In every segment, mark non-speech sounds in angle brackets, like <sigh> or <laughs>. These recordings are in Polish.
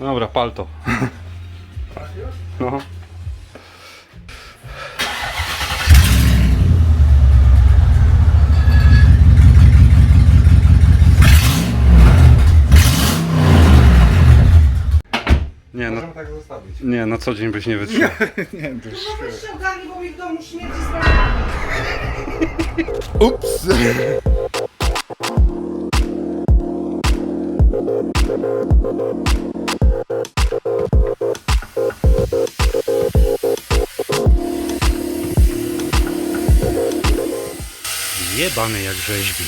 Dobra, pal to. No. Nie, no, Możemy tak zostawić. nie, na co dzień byś nie wytrzymał. <laughs> Nie, to już... No weźcie ogarnij, bo mi w domu śmierdzi sprawa. Ups! Jebany jak rzeźbi.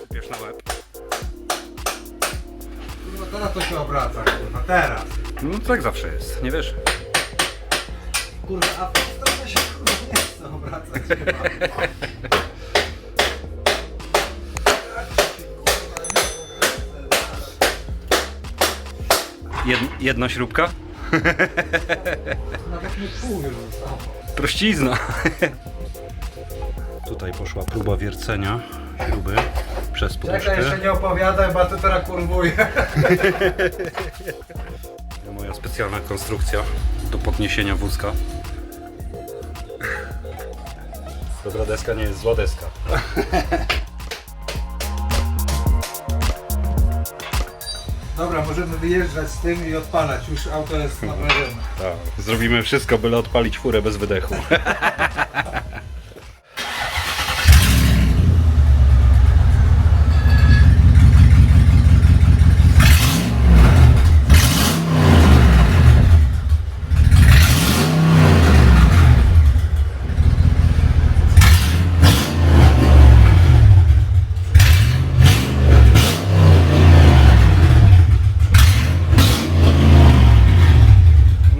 Sypiesz na łeb. No teraz to się obraca, kurwa, teraz. No tak zawsze jest, nie wiesz? Kurwa, a stronę się kurwa nie chce obracać <laughs> chyba. Jed, jedna śrubka? Nawet nie pół już zostało. Prościzna. <laughs> Tutaj poszła próba wiercenia śruby przez Czekaj, jeszcze poduszkę. nie opowiadaj, bo ty teraz kurwuję. <laughs> Moja specjalna konstrukcja do podniesienia wózka. Dobra deska nie jest zła deska. <laughs> Dobra, możemy wyjeżdżać z tym i odpalać. Już auto jest naprawione. Tak, zrobimy wszystko, byle odpalić furę bez wydechu. <laughs>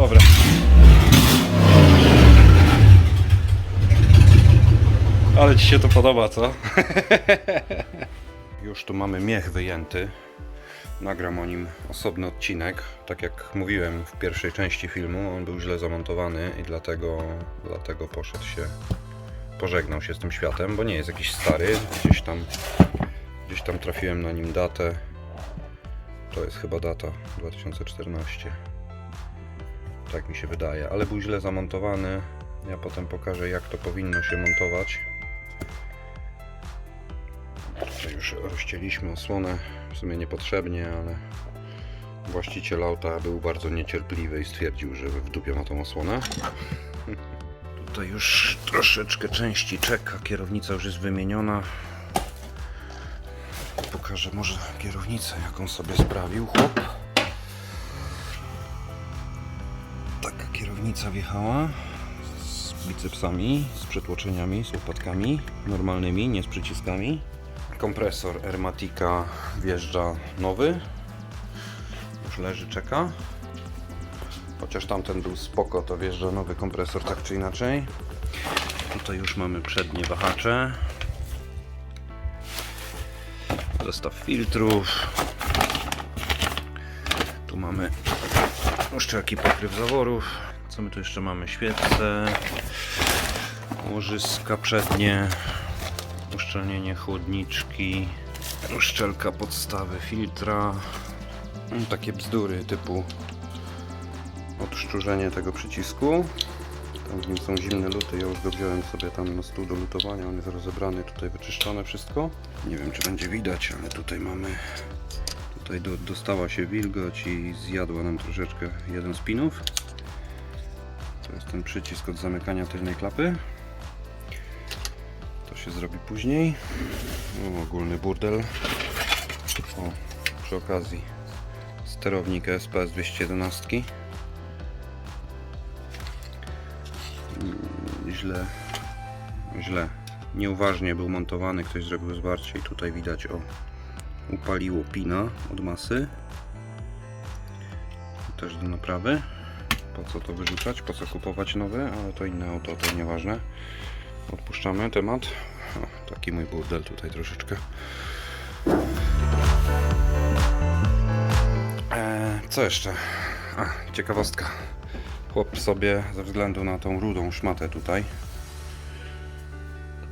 Dobra. Ale ci się to podoba, co? <laughs> Już tu mamy miech wyjęty. Nagram o nim osobny odcinek. Tak jak mówiłem w pierwszej części filmu, on był źle zamontowany i dlatego, dlatego poszedł się, pożegnał się z tym światem, bo nie jest jakiś stary. Gdzieś tam, gdzieś tam trafiłem na nim datę. To jest chyba data 2014. Tak mi się wydaje, ale był źle zamontowany. Ja potem pokażę jak to powinno się montować. Już rozcięliśmy osłonę, w sumie niepotrzebnie, ale właściciel auta był bardzo niecierpliwy i stwierdził, że w dupie ma tą osłonę. Tutaj już troszeczkę części czeka, kierownica już jest wymieniona. Pokażę może kierownicę, jaką sobie sprawił chłop. Taka kierownica wjechała z bicepsami, z przetłoczeniami, z łopatkami normalnymi, nie z przyciskami. Kompresor Ermatika wjeżdża nowy. Już leży, czeka. Chociaż tamten był spoko, to wjeżdża nowy kompresor tak czy inaczej. Tutaj już mamy przednie wahacze. Zestaw filtrów. Tu mamy uszczelki pokryw zaworów. Co my tu jeszcze mamy? Świece, łożyska przednie, uszczelnienie chłodniczki, uszczelka podstawy filtra. No, Takie bzdury typu odszczurzenie tego przycisku. Tam w nim są zimne luty, ja już go wziąłem sobie tam na stół do lutowania, on jest rozebrany, tutaj wyczyszczone wszystko. Nie wiem czy będzie widać, ale tutaj mamy Tutaj do, dostała się wilgoć i zjadła nam troszeczkę jeden z pinów. To jest ten przycisk od zamykania tylnej klapy. To się zrobi później. O, ogólny burdel. O, przy okazji sterownik SPS 211. Mm, Źle, źle, nieuważnie był montowany, ktoś zrobił zwarcie i tutaj widać o upaliło pina od masy. Też do naprawy. Po co to wyrzucać? Po co kupować nowe? Ale to inne auto, to nieważne. Odpuszczamy temat. O, taki mój burdel tutaj troszeczkę. Eee, co jeszcze? A, ciekawostka. Chłop sobie ze względu na tą rudą szmatę tutaj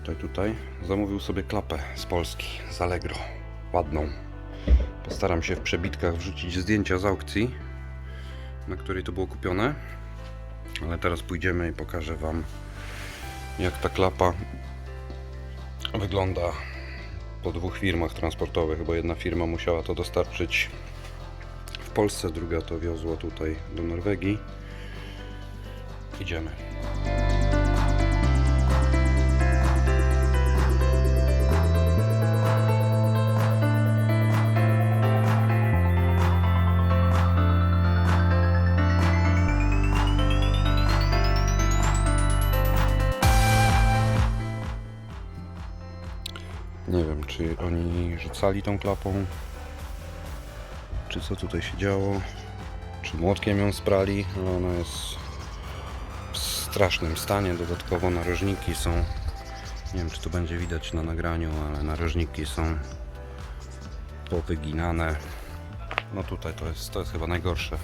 tutaj, tutaj zamówił sobie klapę z Polski, z Allegro. Ładną. Postaram się w przebitkach wrzucić zdjęcia z aukcji, na której to było kupione. Ale teraz pójdziemy i pokażę Wam, jak ta klapa wygląda po dwóch firmach transportowych, bo jedna firma musiała to dostarczyć w Polsce, druga to wiozła tutaj do Norwegii. Idziemy. Rzucali tą klapą, czy co tutaj się działo, czy młotkiem ją sprali, ale ona jest w strasznym stanie. Dodatkowo narożniki są, nie wiem, czy to będzie widać na nagraniu, ale narożniki są powyginane. No tutaj to jest, to jest chyba najgorsze,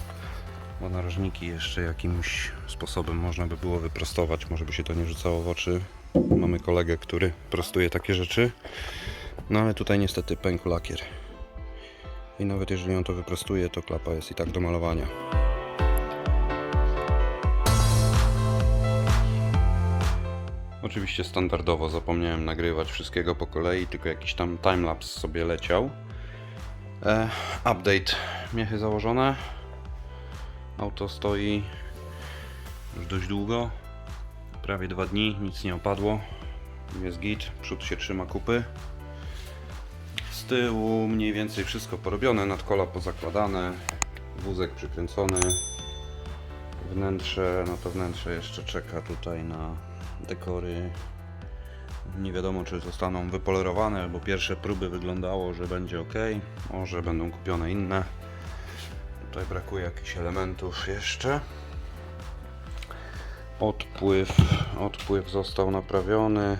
bo narożniki jeszcze jakimś sposobem można by było wyprostować, może by się to nie rzucało w oczy. Mamy kolegę, który prostuje takie rzeczy. No ale tutaj niestety pękł lakier. I nawet jeżeli on to wyprostuje, to klapa jest i tak do malowania. Oczywiście standardowo zapomniałem nagrywać wszystkiego po kolei, tylko jakiś tam timelapse sobie leciał. E, update. Miechy założone. Auto stoi już dość długo. Prawie dwa dni, nic nie opadło. Jest git, przód się trzyma kupy. Z tyłu mniej więcej wszystko porobione, nadkola pozakładane, wózek przykręcony. Wnętrze, no to wnętrze jeszcze czeka tutaj na dekory. Nie wiadomo czy zostaną wypolerowane, bo pierwsze próby wyglądało, że będzie ok. Może będą kupione inne. Tutaj brakuje jakichś elementów jeszcze. Odpływ, odpływ został naprawiony.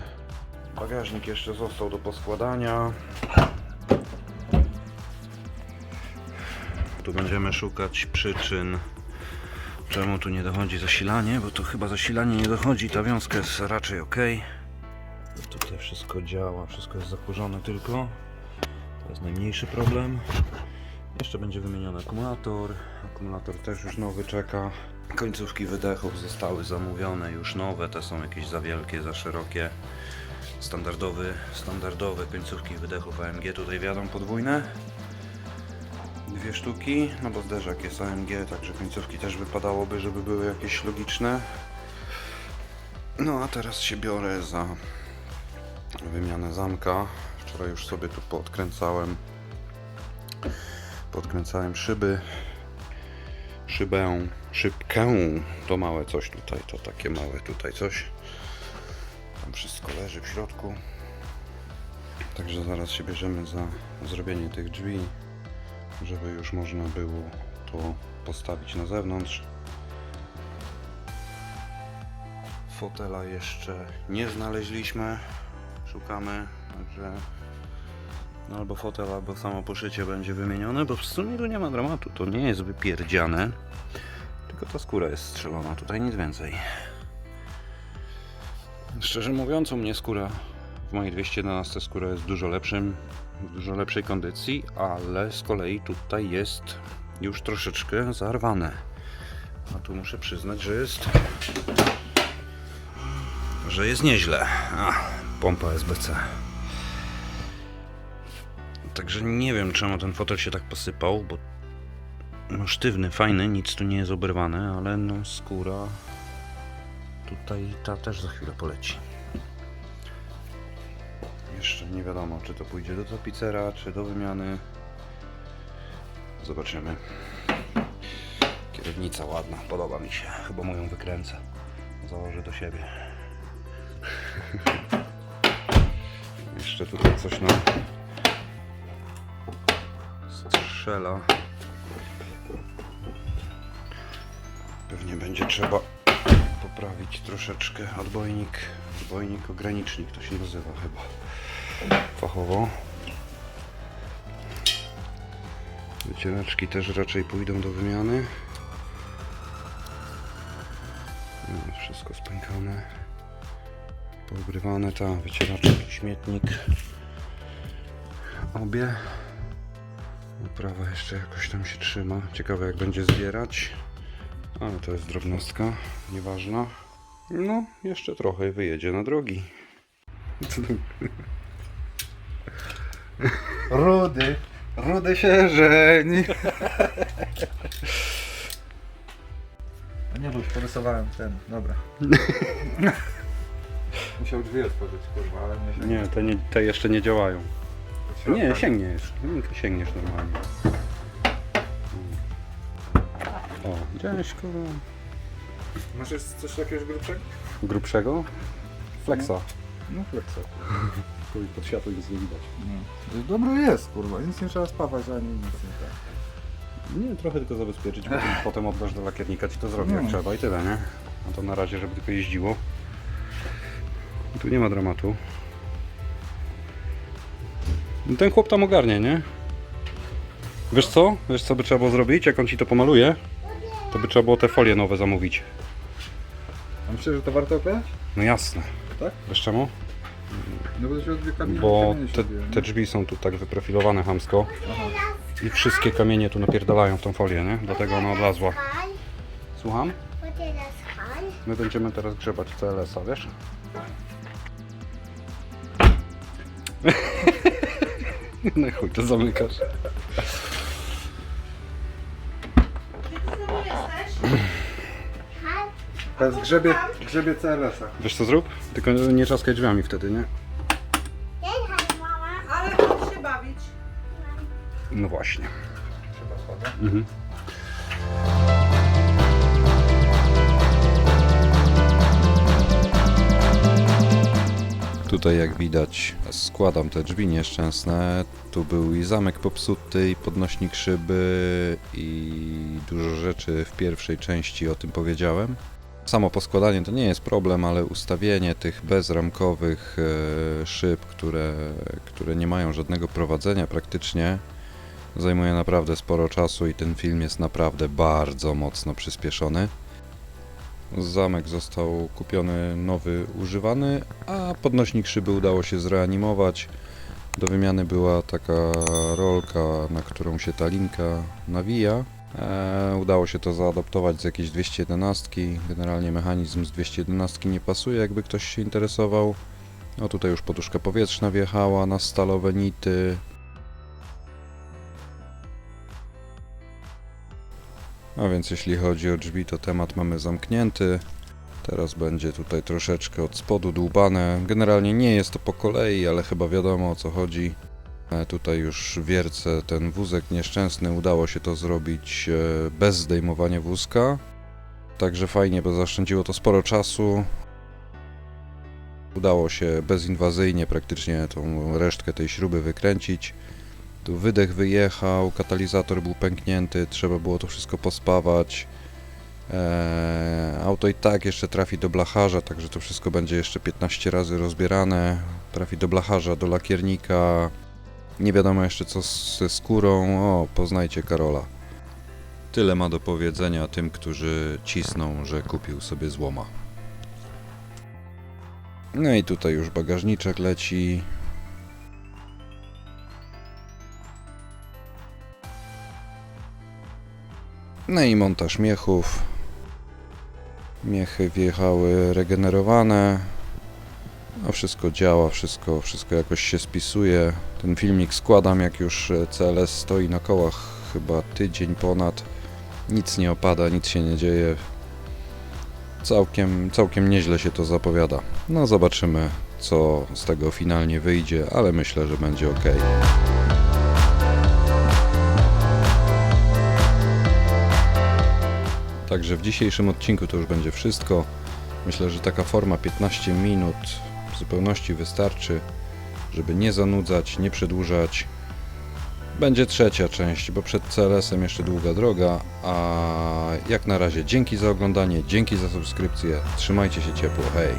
Bagażnik jeszcze został do poskładania. Tu będziemy szukać przyczyn, czemu tu nie dochodzi zasilanie, bo tu chyba zasilanie nie dochodzi, ta wiązka jest raczej ok. Tutaj wszystko działa, wszystko jest zakurzone tylko. To jest najmniejszy problem. Jeszcze będzie wymieniony akumulator. Akumulator też już nowy czeka. Końcówki wydechów zostały zamówione, już nowe, te są jakieś za wielkie, za szerokie. Standardowy, standardowe końcówki wydechów AMG tutaj wiadą podwójne. Dwie sztuki, no bo zderzak jest AMG, także końcówki też wypadałoby, żeby były jakieś logiczne. No a teraz się biorę za wymianę zamka. Wczoraj już sobie tu podkręcałem. Podkręcałem szyby szybę, szybkę. To małe coś tutaj, to takie małe tutaj coś. Tam wszystko leży w środku. Także zaraz się bierzemy za zrobienie tych drzwi żeby już można było to postawić na zewnątrz. Fotela jeszcze nie znaleźliśmy. Szukamy także no albo fotel, albo samo poszycie będzie wymienione, bo w sumie tu nie ma dramatu, to nie jest wypierdziane, tylko ta skóra jest strzelona, tutaj nic więcej. Szczerze mówiąc, u mnie skóra mojej 211 skóra jest dużo lepszym, w dużo lepszej kondycji, ale z kolei tutaj jest już troszeczkę zarwane. A tu muszę przyznać, że jest że jest nieźle. A, pompa SBC. Także nie wiem czemu ten fotel się tak posypał, bo no sztywny, fajny, nic tu nie jest oberwane, ale no skóra tutaj ta też za chwilę poleci. Jeszcze nie wiadomo, czy to pójdzie do tapicera, czy do wymiany. Zobaczymy. Kierownica ładna, podoba mi się. Chyba mu ją wykręcę. Założę do siebie. <laughs> Jeszcze tutaj coś nam strzela. Pewnie będzie trzeba poprawić troszeczkę odbojnik, odbojnik ogranicznik to się nazywa chyba fachowo. Wycieraczki też raczej pójdą do wymiany. Wszystko spękane. Poobrywane, ta wycieraczek, śmietnik. Obie. Prawa jeszcze jakoś tam się trzyma. Ciekawe jak będzie zbierać. Ale to jest drobnostka, nieważna. No, jeszcze trochę wyjedzie na drogi. <laughs> Rudy, rudy się żeni. A nie, bo już porysowałem ten, dobra. <laughs> Musiał drzwi otworzyć, kurwa, ale nie się Nie, te, nie, te jeszcze nie działają. Nie, sięgniesz. Sięgniesz normalnie. O, gdzieś kurwa. Masz jeszcze coś jakiegoś grubszego? Grubszego? Flexa. No flexa. Chuj, pod światło nic nie widać. No. Jest, kurwa, nic nie trzeba spawać ani nic nie tak. Nie, trochę tylko zabezpieczyć, potem, potem oddasz do lakiernika, ci to zrobi jak trzeba i tyle, nie? No to na razie, żeby tylko jeździło. Tu nie ma dramatu. No Ten chłop tam ogarnie, nie? Wiesz co? Wiesz co by trzeba było zrobić? Jak on ci to pomaluje? To by trzeba było te folie nowe zamówić. A myślę, że to warto opowiadać? No jasne. Tak? Wiesz czemu? No bo to się odbije kamienie, Bo kamienie się te, odbije, nie? te drzwi są tu tak wyprofilowane hamsko i wszystkie kamienie tu napierdalają w tą folię, nie? Dlatego ona odlazła. Słucham? My będziemy teraz grzebać CLS-a, wiesz? <laughs> No i chuj, to zamykasz. Jesteś? Teraz grzebie, grzebie CLS-a. Wiesz co zrób? Tylko nie czaskaj drzwiami wtedy, nie? No właśnie. Mhm. Tutaj jak widać składam te drzwi nieszczęsne. Tu był i zamek popsuty, i podnośnik szyby, i dużo rzeczy w pierwszej części o tym powiedziałem. Samo poskładanie to nie jest problem, ale ustawienie tych bezramkowych e, szyb, które, które nie mają żadnego prowadzenia praktycznie, zajmuje naprawdę sporo czasu i ten film jest naprawdę bardzo mocno przyspieszony. Zamek został kupiony nowy, używany, a podnośnik szyby udało się zreanimować. Do wymiany była taka rolka, na którą się ta linka nawija. E, udało się to zaadaptować z jakiejś 211. Generalnie mechanizm z 211 nie pasuje, jakby ktoś się interesował. No tutaj już poduszka powietrzna wjechała na stalowe nity. A więc jeśli chodzi o drzwi, to temat mamy zamknięty. Teraz będzie tutaj troszeczkę od spodu dłubane. Generalnie nie jest to po kolei, ale chyba wiadomo o co chodzi. E, Tutaj już wiercę ten wózek nieszczęsny. Udało się to zrobić e, bez zdejmowania wózka. Także fajnie, bo zaszczędziło to sporo czasu. Udało się bezinwazyjnie praktycznie tą resztkę tej śruby wykręcić. Tu wydech wyjechał, katalizator był pęknięty, trzeba było to wszystko pospawać. Eee, auto i tak jeszcze trafi do blacharza, także to wszystko będzie jeszcze 15 razy rozbierane. Trafi do blacharza, do lakiernika. Nie wiadomo jeszcze co z- ze skórą. O, poznajcie Karola. Tyle ma do powiedzenia tym, którzy cisną, że kupił sobie złoma. No i tutaj już bagażniczek leci. No i montaż miechów. Miechy wjechały regenerowane. No wszystko działa, wszystko, wszystko jakoś się spisuje. Ten filmik składam jak już e, CLS stoi na kołach chyba tydzień ponad. Nic nie opada, nic się nie dzieje. Całkiem, całkiem nieźle się to zapowiada. No zobaczymy co z tego finalnie wyjdzie, ale myślę, że będzie ok. Także w dzisiejszym odcinku to już będzie wszystko. Myślę, że taka forma 15 minut w zupełności wystarczy, żeby nie zanudzać, nie przedłużać. Będzie trzecia część, bo przed CLS-em jeszcze długa droga, a jak na razie dzięki za oglądanie, dzięki za subskrypcję, trzymajcie się ciepło, hej!